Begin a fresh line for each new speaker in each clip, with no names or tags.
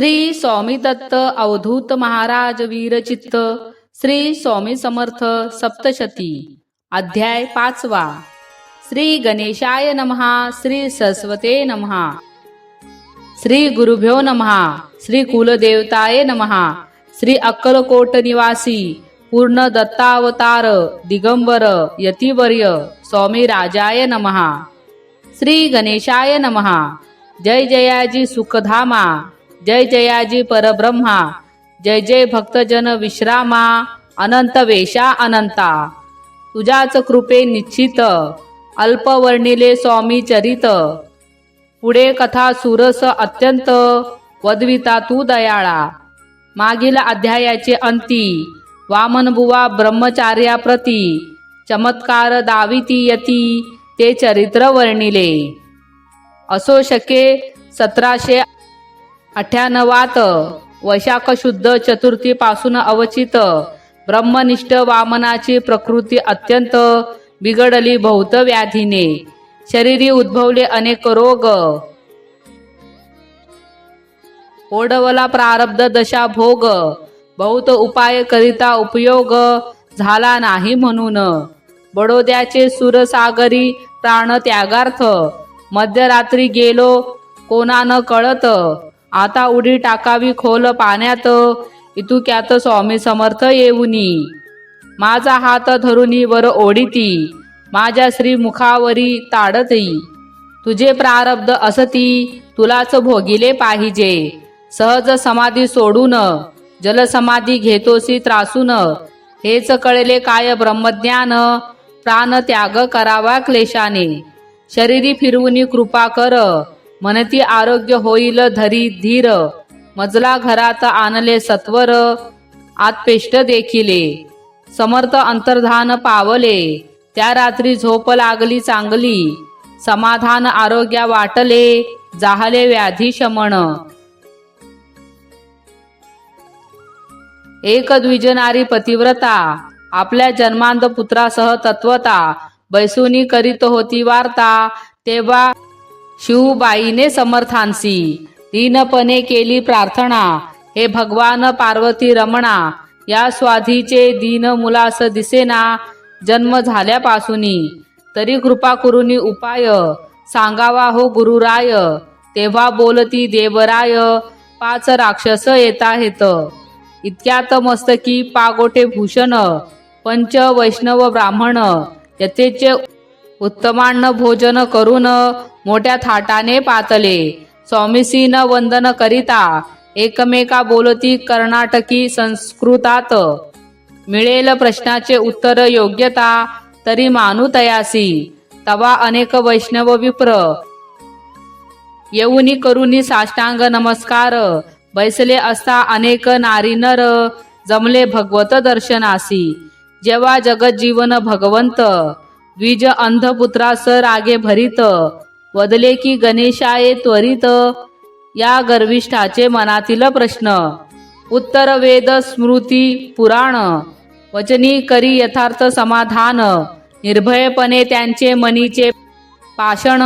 श्री स्वामी दत्त अवधूत महाराज वीरचित्त श्री स्वामी समर्थ सप्तशती अध्याय पाचवा. श्री गणेशाय नमहा श्री सरस्वते नमहा. श्री गुरुभ्यो नमहा श्री कुलदेवताय नमहा. श्री अक्कलकोट निवासी पूर्ण दत्तावतार दिगंबर यतिवर्य स्वामी राजाय नमहा. श्री गणेशाय नमहा. जय जयाजी सुखधामा. जय जयाजी परब्रह्मा जय जय भक्तजन विश्रामा अनंत वेशा अनंता. तुझ्याच कृपे निश्चित अल्पवर्णिले स्वामी चरित. पुढे कथा सुरस अत्यंत वदविता तू दयाळा. मागील अध्यायाचे अंती वामनबुवा ब्रह्मचार्याप्रती चमत्कार दाविती यती ते चरित्र वर्णिले. असो शके सतराशे अठ्याण्णवात वैशाख शुद्ध चतुर्थीपासून अवचित ब्रह्मनिष्ठ वामनाची प्रकृती अत्यंत बिघडली बहुत व्याधीने शरीरी उद्भवले अनेक रोग. ओढवला प्रारब्ध दशा भोग. बहुत उपाय करिता उपयोग झाला नाही म्हणून. बडोद्याचे सुरसागरी प्राण त्यागार्थ मध्यरात्री गेलो कोणा न कळत? आता उडी टाकावी खोल पाण्यात. इतुक्यात स्वामी समर्थ येऊनी. माझा हात धरुनी वर ओढिती. माझ्या श्री मुखावरी ताडती. तुझे प्रारब्ध असती तुलाच भोगिले पाहिजे. सहज समाधी सोडून जलसमाधी घेतोसी त्रासून. हेच कळले काय ब्रह्मज्ञान? प्राण त्याग करावा क्लेशाने. शरीरी फिरवून कृपा कर. मनती आरोग्य होईल धरी धीर. मजला घरात आणले सत्वर. आतपेष्ट देखिले. समर्थ अंतर्धान पावले. त्या रात्री झोप लागली चांगली. समाधान आरोग्या वाटले. जाहले व्याधी शमण एक द्विजनारी पतिव्रता. आपल्या जन्मांध पुत्रासह तत्वता. बैसुनी करीत होती वार्ता. तेव्हा शिवबाईने समर्थांसी. दीनपणे केली प्रार्थना. हे भगवान पार्वती रमणा या स्वाधीचे दीन मुलास दिसेना जन्म झाल्यापासूनी तरी कृपा करुनी उपाय. सांगावा हो गुरुराय. तेव्हा बोलती देवराय पाच राक्षस येत आहेत इतक्यात मस्तकी पागोटे भूषण पंच वैष्णव ब्राह्मण यथेचे उत्तमान्न भोजन करून मोठ्या थाटाने पातले. स्वामीसीन वंदन करिता एकमेका बोलती कर्नाटकी संस्कृतात. मिळेल प्रश्नाचे उत्तर योग्यता तरी मानू तयासी. तवा अनेक वैष्णव विप्र. येऊनी करुनी साष्टांग नमस्कार. बैसले असता अनेक नारी नर. जमले भगवत दर्शनासी. जेव्हा जगत जीवन भगवंत. द्विज अंधपुत्रास रागे भरित. वदले की गणेशाये त्वरित या गर्विष्ठाचे मनातील प्रश्न. उत्तर वेद स्मृती पुराण वचनी करी यथार्थ समाधान निर्भयपणे त्यांचे मनीचे पाषण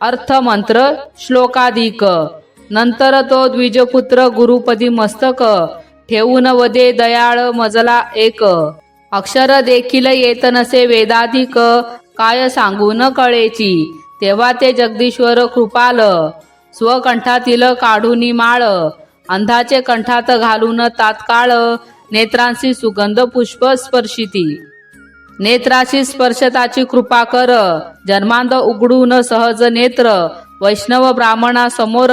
अर्थमंत्र श्लोकाधिक नंतर तो द्विजपुत्र गुरुपदी मस्तक ठेवून वदे दयाळ मजला एक. अक्षर देखील येत नसे वेदाधिक काय सांगून कळेची? तेव्हा ते जगदीश्वर कृपाल स्वकंठातील काढून माळ अंधाचे कंठात घालून तात्काळ नेत्रांशी सुगंध पुष्प स्पर्शिती. नेत्राशी स्पर्शताची कृपा कर जन्मांध उघडून सहज नेत्र वैष्णव ब्राह्मणा समोर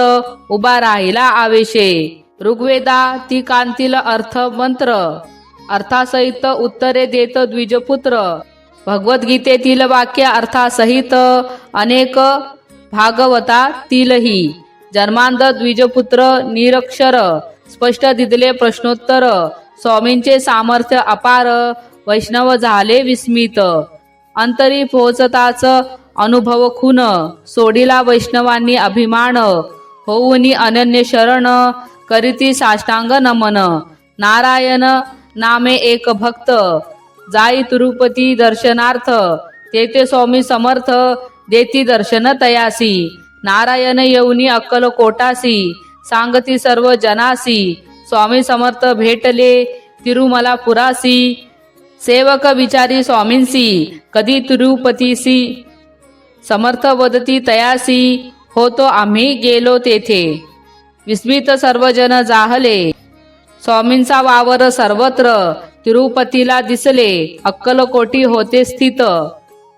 उभा राहिला आवेशे. ऋग्वेदा ती कांतील अर्थ मंत्र अर्थासहित उत्तरे देत द्विजपुत्र भगवद्गीतेतील वाक्य अर्थासहित अनेक भागवतातीलही जन्मांध द्विजपुत्र निरक्षर स्पष्ट दिदले प्रश्नोत्तर स्वामींचे सामर्थ्य अपार वैष्णव झाले विस्मित. अंतरी पोहोचताच अनुभव खून सोडीला वैष्णवांनी अभिमान होऊनी अनन्य शरण करीती साष्टांग नमन. नारायण नामे एक भक्त जाई तिरुपती दर्शनार्थ तेथे स्वामी समर्थ देती दर्शन तयासी. नारायण येऊनी अक्कल कोटासी सांगती सर्व जनासी. स्वामी समर्थ भेटले तिरुमला पुरासी. सेवक विचारी स्वामींसी कधी तिरुपतीसी? समर्थ वदती तयासी होतो आम्ही गेलो तेथे. विस्मित सर्वजन जाहले. स्वामींचा वावर सर्वत्र तिरुपतीला दिसले. अक्कलकोटी होते स्थित.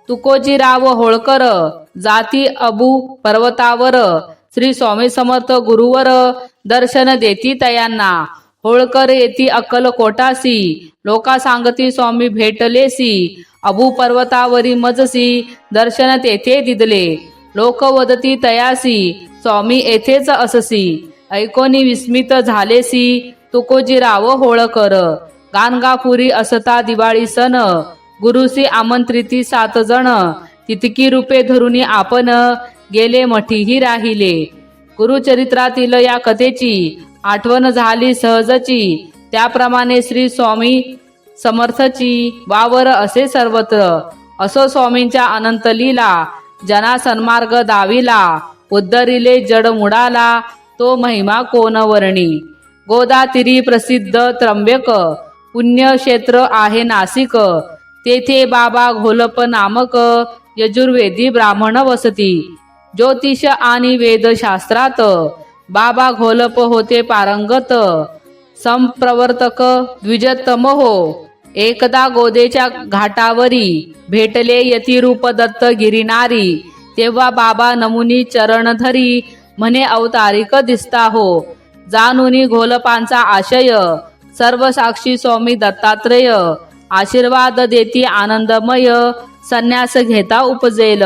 तुकोजीराव होळकर जाती अबू पर्वतावर श्री स्वामी समर्थ गुरुवर दर्शन देती तयांना. होळकर येती अक्कलकोटासी. लोका सांगती स्वामी भेटलेसी. अबू पर्वतावरी मजसी दर्शन तेथे दिदले. लोक वदती तयासी स्वामी येथेच अससी. ऐकोनी विस्मित झालेसी तुकोजीराव होळकर. गानगापुरी असता दिवाळी सण. गुरुसी आमंत्रिती सात जण. तितकी रूपे धरुनी आपण. गेले मठीही राहिले. गुरुचरित्रातील या कथेची आठवण झाली सहजची. त्याप्रमाणे श्री स्वामी समर्थची वावर असे सर्वत्र. असो स्वामींच्या अनंत लीला जना सन्मार्ग दाविला उद्धरिले जड मुडाला तो महिमा कोण वर्णी? गोदातिरी प्रसिद्ध त्र्यंबक पुण्यक्षेत्र आहे नासिक. तेथे बाबा घोलप नामक यजुर्वेदी ब्राह्मण वसती. ज्योतिष आणि वेदशास्त्रात बाबा घोलप होते पारंगत. संप्रवर्तक द्विजतम हो. एकदा गोदेच्या घाटावरी भेटले यतिरूप दत्त गिरिनारी. तेव्हा बाबा नमुनी चरण धरी म्हणे अवतारिक दिसता हो. जानुनी घोलपांचा आशय. सर्व साक्षी स्वामी दत्तात्रेय. आशीर्वाद देती आनंदमय संन्यास घेता उपजेल.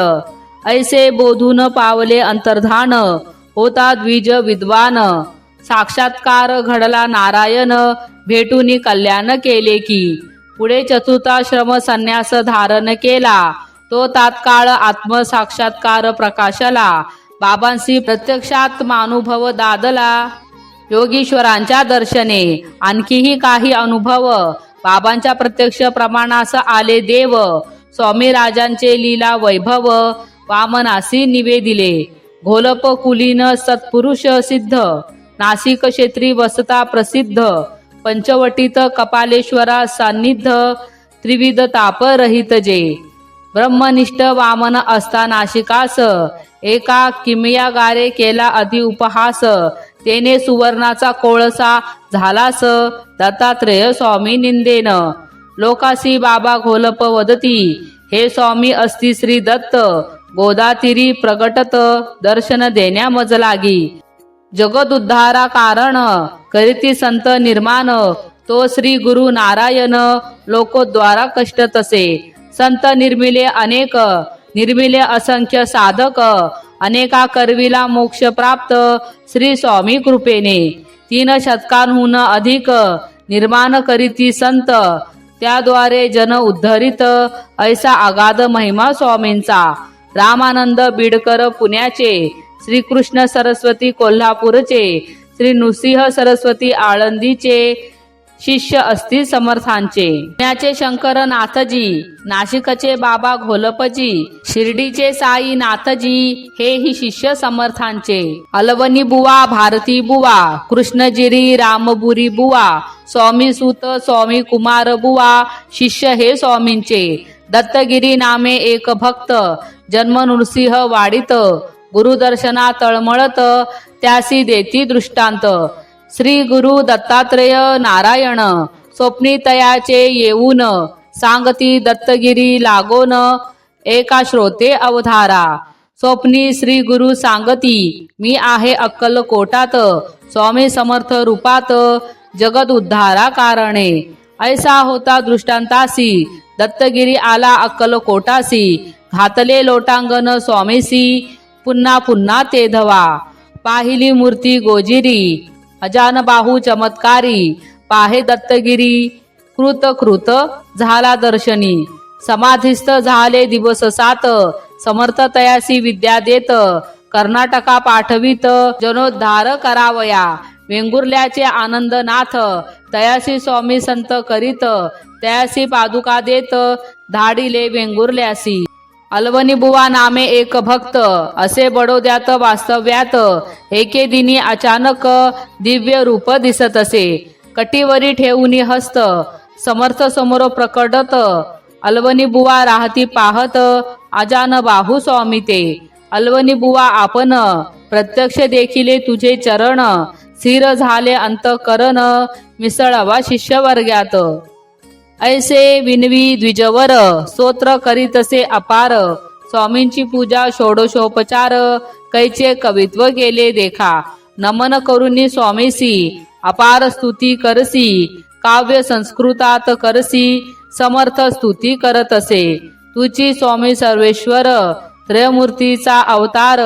ऐसे बोधून पावले अंतर्धान होता द्विज विद्वान. साक्षात्कार घडला नारायण भेटूनी कल्याण केले की. पुढे चतुर्थाश्रम संन्यास धारण केला. तो तात्काळ आत्मसाक्षात्कार प्रकाशला. बाबांशी प्रत्यक्षात मानुभव दादला. योगीश्वरांच्या दर्शने. आणखीही काही अनुभव. बाबांच्या प्रत्यक्ष प्रमाणास आले देव. स्वामी राजांचे लीला वैभव. वामनासी निवेदिले. घोलप कुलीन सत्पुरुष सिद्ध. नाशिक क्षेत्री वसता प्रसिद्ध. पंचवटीत कपालेश्वरा सान्निध्य. त्रिविध ताप रहित जे. ब्रह्मनिष्ठ वामन असता नाशिकास. एका किमयागारे केला अधि उपहास. तेने सुवर्णाचा कोळसा झालास. दत्तात्रेय स्वामी निंदेन. लोकासी बाबा घोलप वदती. हे स्वामी अस्ति श्री दत्त. गोदातिरी प्रगटत. दर्शन देण्या मज लागी. जगदुद्धारा कारण. करीती संत निर्माण. तो श्री गुरु नारायण. लोकोद्वारा कष्ट तसे. संत निर्मिले अनेक. निर्मिले असंख्य साधक अनेका करविला मोक्ष प्राप्त श्री स्वामी कृपेने. तीन शतकांहून अधिक निर्माण करीती संत त्याद्वारे जन उद्धरित ऐसा अगाध महिमा स्वामींचा. रामानंद बिडकर पुण्याचे श्रीकृष्ण सरस्वती कोल्हापूरचे श्री नृसिंह सरस्वती आळंदीचे शिष्य असतील समर्थांचे. पुण्याचे शंकर नाथजी नाशिकचे बाबा घोलपजी शिर्डीचे साई नाथजी हे ही शिष्य समर्थांचे. अलवणी बुवा भारती बुवा कृष्णजिरी रामबुरी बुवा स्वामी सुत स्वामी कुमार बुवा शिष्य हे स्वामींचे. दत्तगिरी नामे एक भक्त जन्म नृसिंह वाडित गुरुदर्शना तळमळत त्यासी देती दृष्टांत. श्री गुरु दत्तात्रेय नारायण स्वप्नितयाचे येऊन सांगती दत्तगिरी लागोन एका श्रोते अवधारा. स्वप्नी श्री गुरु सांगती मी आहे अक्कलकोटात स्वामी समर्थ रूपात जगद उद्धारा कारणे. ऐसा होता दृष्टांतासी दत्तगिरी आला अक्कलकोटासी घातले लोटांगण स्वामीसी पुन्हा पुन्हा तेधवा. पाहिली मूर्ती गोजिरी अजान बाहू चमत्कारी पाहे दत्तगिरी कृत कृत झाला दर्शनी. समाधिस्थ झाले दिवस सात समर्थ तयासी विद्या देत कर्नाटका पाठवित जनोद्धार करावया. वेंगुर्ल्याचे आनंदनाथ तयासी स्वामी संत करीत तयासी पादुका देत धाडिले वेंगुर्ल्यासी. अलवनी बुवा नामे एक भक्त असे बडोद्यात वास्तव्यात एके दिनी अचानक दिव्य रूप दिसत असे. कटीवरी ठेवून हस्त समर्थ समोर प्रकटत अलवनी बुवा राहती पाहत अजान बाहू स्वामी ते. अलवनी बुवा आपण प्रत्यक्ष देखिले तुझे चरण स्थिर झाले अंतकरण मिसळवा शिष्यवर्गात. ऐसे विनवी द्विजवर स्तोत्र करीतसे अपार. स्वामींची पूजा षोडशोपचार कैचे कवित्व गेले देखा. नमन करुनी स्वामीसी अपार स्तुती करसी काव्य संस्कृतात करसी समर्थ स्तुती करत असे. तुची स्वामी सर्वेश्वर त्रयमूर्तीचा अवतार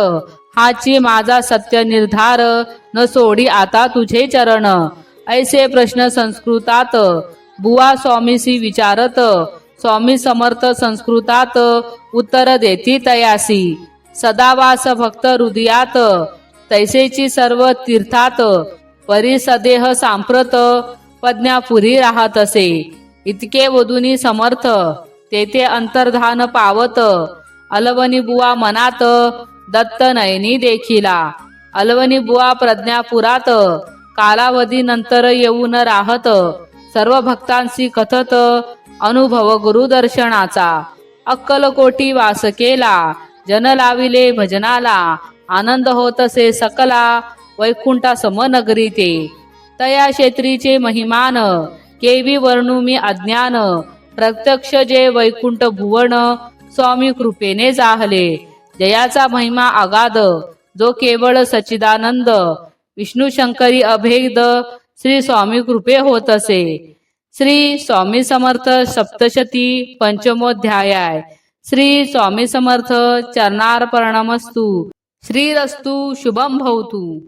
हाची माझा सत्य निर्धार न सोडी आता तुझे चरण. ऐसे प्रश्न संस्कृतात बुवा स्वामीसी विचारत स्वामी समर्थ संस्कृतात उत्तर देती तयासी. सदावास भक्त हृदयात तैसेची सर्व तीर्थात परिसदेह सांप्रत पज्ञापुरी राहत असे. इतके वधुनी समर्थ तेथे अंतर्धान पावत अलवनी बुवा मनात दत्त नयनी देखिला. अलवनी बुवा प्रज्ञापुरात कालावधी नंतर येऊन राहत सर्व भक्तांशी कथत अनुभव गुरुदर्शनाचा. अक्कलकोटी वास केला. जन लाविले भजनाला. आनंद होतसे सकला. वैकुंठा समनगरी ते तया क्षेत्रीचे महिमान. केवी वर्णू मी अज्ञान. प्रत्यक्ष जे वैकुंठ भुवन. स्वामी कृपेने जाहले. जयाचा महिमा अगाध. जो केवळ सच्चिदानंद. विष्णू शंकरी अभेद. श्री स्वामी कृपे होत असे. श्री स्वामी समर्थ सप्तशती पंचमोध्याय श्री स्वामी समर्थ चरणार्पणमस्तु. श्रीरस्तु शुभम भवतु.